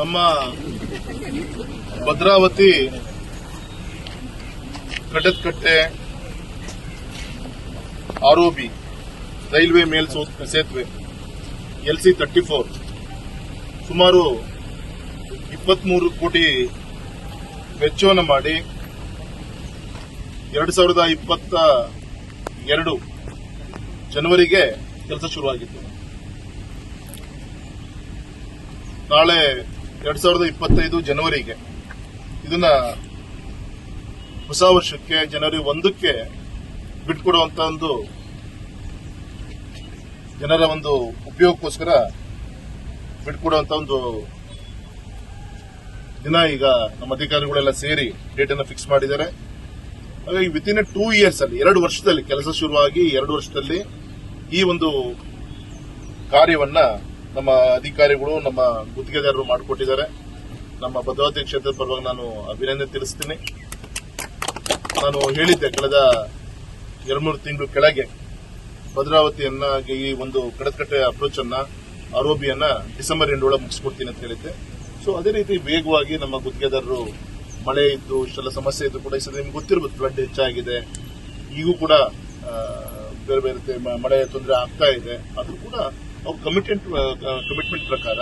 ನಮ್ಮ ಭದ್ರಾವತಿ ಕಟ್ಟದಕಟ್ಟೆ ಆರೋಬಿ ರೈಲ್ವೆ ಮೇಲ್ ಸೇತುವೆ L C thirty four ಸುಮಾರು ಇಪ್ಪತ್ಮೂರು ಕೋಟಿ ವೆಚ್ಚವನ್ನು ಮಾಡಿ ಎರಡು ಸಾವಿರದ ಇಪ್ಪತ್ತ ಎರಡು ಜನವರಿಗೆ ಕೆಲಸ ಶುರುವಾಗಿತ್ತು. ನಾಳೆ ಎರಡ್ ಸಾವಿರದ ಇಪ್ಪತ್ತೈದು ಜನವರಿಗೆ. ಇದನ್ನ ಹೊಸ ವರ್ಷಕ್ಕೆ ಜನವರಿ ಒಂದಕ್ಕೆ ಬಿಟ್ಕೊಡುವಂತ ಒಂದು ಜನರ ಒಂದು ಉಪಯೋಗಕ್ಕೋಸ್ಕರ ಬಿಟ್ಕೊಡುವಂತ ಒಂದು ದಿನ ಈಗ ನಮ್ಮ ಅಧಿಕಾರಿಗಳೆಲ್ಲ ಸೇರಿ ಡೇಟ್ ಅನ್ನು ಫಿಕ್ಸ್ ಮಾಡಿದ್ದಾರೆ. ಹಾಗಾಗಿ ವಿತಿನ್ ಟೂ ಇಯರ್ಸ್ ಅಲ್ಲಿ, ಎರಡು ವರ್ಷದಲ್ಲಿ, ಕೆಲಸ ಶುರುವಾಗಿ ಎರಡು ವರ್ಷದಲ್ಲಿ ಈ ಒಂದು ಕಾರ್ಯವನ್ನ ನಮ್ಮ ಅಧಿಕಾರಿಗಳು ನಮ್ಮ ಗುತ್ತಿಗೆದಾರರು ಮಾಡಿಕೊಟ್ಟಿದ್ದಾರೆ. ನಮ್ಮ ಭದ್ರಾವತಿ ಕ್ಷೇತ್ರದ ಪರವಾಗಿ ನಾನು ಅಭಿನಂದನೆ ತಿಳಿಸ್ತೀನಿ. ನಾನು ಹೇಳಿದ್ದೆ, ಕಳೆದ ಎರಡು ಮೂರು ತಿಂಗಳು ಕೆಳಗೆ ಭದ್ರಾವತಿಯನ್ನ ಈ ಒಂದು ಕಡತ್ಕಟ್ಟೆ ಅಪ್ರೋಚ್ ಅನ್ನ ಆರೋಪಿಯನ್ನ ಡಿಸೆಂಬರ್ ಎಂಟೊಳಗೆ ಒಳಗೆ ಮುಗಿಸ್ಕೊಡ್ತೀನಿ ಅಂತ ಹೇಳಿದ್ದೆ. ಸೊ ಅದೇ ರೀತಿ ವೇಗವಾಗಿ ನಮ್ಮ ಗುತ್ತಿಗೆದಾರರು ಮಳೆ ಇದ್ದು, ಇಷ್ಟೆಲ್ಲ ಸಮಸ್ಯೆ ಇದ್ದು ಕೂಡ ನಿಮ್ಗೆ ಗೊತ್ತಿರ್ಬೋದು ಫ್ಲಡ್ ಹೆಚ್ಚಾಗಿದೆ. ಈಗೂ ಕೂಡ ಬೇರೆ ಬೇರೆ ಮಳೆ ತೊಂದರೆ ಆಗ್ತಾ ಇದೆ. ಅದು ಕೂಡ ಅವ್ರ ಕಮಿಟೆಂಟ್ ಕಮಿಟ್ಮೆಂಟ್ ಪ್ರಕಾರ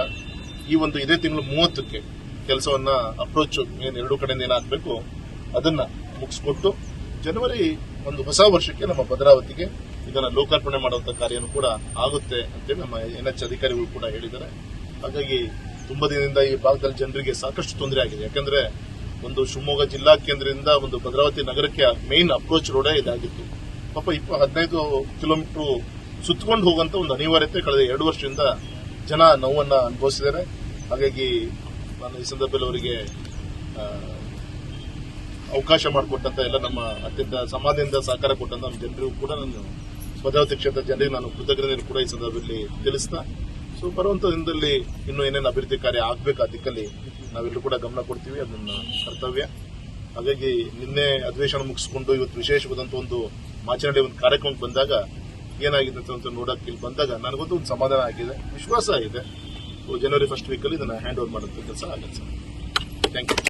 ಈ ಒಂದು ಇದೇ ತಿಂಗಳು ಮೂವತ್ತಕ್ಕೆ ಕೆಲಸವನ್ನ ಅಪ್ರೋಚ್ ಏನು ಎರಡು ಕಡೆಯಿಂದ ಏನಾಗಬೇಕು, ಅದನ್ನ ಮುಗಿಸ್ಕೊಟ್ಟು ಜನವರಿ ಒಂದು ಹೊಸ ವರ್ಷಕ್ಕೆ ನಮ್ಮ ಭದ್ರಾವತಿಗೆ ಇದನ್ನ ಲೋಕಾರ್ಪಣೆ ಮಾಡುವಂತ ಕಾರ್ಯನೂ ಕೂಡ ಆಗುತ್ತೆ ಅಂತೇಳಿ ನಮ್ಮ ಎನ್ ಎಚ್ ಅಧಿಕಾರಿಗಳು ಕೂಡ ಹೇಳಿದ್ದಾರೆ. ಹಾಗಾಗಿ ತುಂಬಾ ದಿನದಿಂದ ಈ ಭಾಗದಲ್ಲಿ ಜನರಿಗೆ ಸಾಕಷ್ಟು ತೊಂದರೆ ಆಗಿದೆ. ಯಾಕಂದ್ರೆ ಒಂದು ಶಿವಮೊಗ್ಗ ಜಿಲ್ಲಾ ಕೇಂದ್ರದಿಂದ ಒಂದು ಭದ್ರಾವತಿ ನಗರಕ್ಕೆ ಮೇನ್ ಅಪ್ರೋಚ್ ರೋಡೇ ಇದಾಗಿತ್ತು. ಪಾಪ ಇಪ್ಪ ಹದಿನೈದು ಕಿಲೋಮೀಟರ್ ಸುತ್ತಕೊಂಡು ಹೋಗುವಂತ ಒಂದು ಅನಿವಾರ್ಯತೆ ಕಳೆದ ಎರಡು ವರ್ಷದಿಂದ ಜನ ನೋವನ್ನ ಅನುಭವಿಸಿದ್ದಾರೆ. ಹಾಗಾಗಿ ನಾನು ಈ ಸಂದರ್ಭದಲ್ಲಿ ಅವರಿಗೆ ಅವಕಾಶ ಮಾಡಿಕೊಟ್ಟಂತ ಎಲ್ಲ ನಮ್ಮ ಅತ್ಯಂತ ಸಮಾಧಿಯಿಂದ ಸಹಕಾರ ಕೊಟ್ಟಂತ ನಮ್ಮ ಜನರಿಗೂ ಕೂಡ ನಾನು ಭದ್ರಾವತಿ ಕ್ಷೇತ್ರದ ಜನರಿಗೆ ನಾನು ಕೃತಜ್ಞತೆ ಕೂಡ ಈ ಸಂದರ್ಭದಲ್ಲಿ ತಿಳಿಸ್ತಾ, ಸೊ ಬರುವಂತ ದಿನದಲ್ಲಿ ಇನ್ನೂ ಏನೇನು ಅಭಿವೃದ್ಧಿ ಕಾರ್ಯ ಆಗಬೇಕು ಆ ದಿಕ್ಕಲ್ಲಿ ನಾವೆಲ್ಲರೂ ಕೂಡ ಗಮನ ಕೊಡ್ತೀವಿ ಅದನ್ನ ಕರ್ತವ್ಯ. ಹಾಗಾಗಿ ನಿನ್ನೆ ಅಧಿವೇಶನ ಮುಗಿಸ್ಕೊಂಡು ಇವತ್ತು ವಿಶೇಷವಾದಂತ ಒಂದು ಮಾಚರಣೆ ಒಂದು ಕಾರ್ಯಕ್ರಮಕ್ಕೆ ಬಂದಾಗ ಏನಾಗಿದೆ ಅಂತ ನೋಡಕ್ಕೆ ಇಲ್ಲಿ ಬಂದಾಗ ನನಗೊಂದು ಒಂದು ಸಮಾಧಾನ ಆಗಿದೆ, ವಿಶ್ವಾಸ ಇದೆ. ಜನವರಿ ಫಸ್ಟ್ ವೀಕಲ್ಲಿ ಇದನ್ನ ಹ್ಯಾಂಡ್ ಓವರ್ ಮಾಡುವಂತ ಕೆಲಸ ಆಗುತ್ತೆ. Sir thank you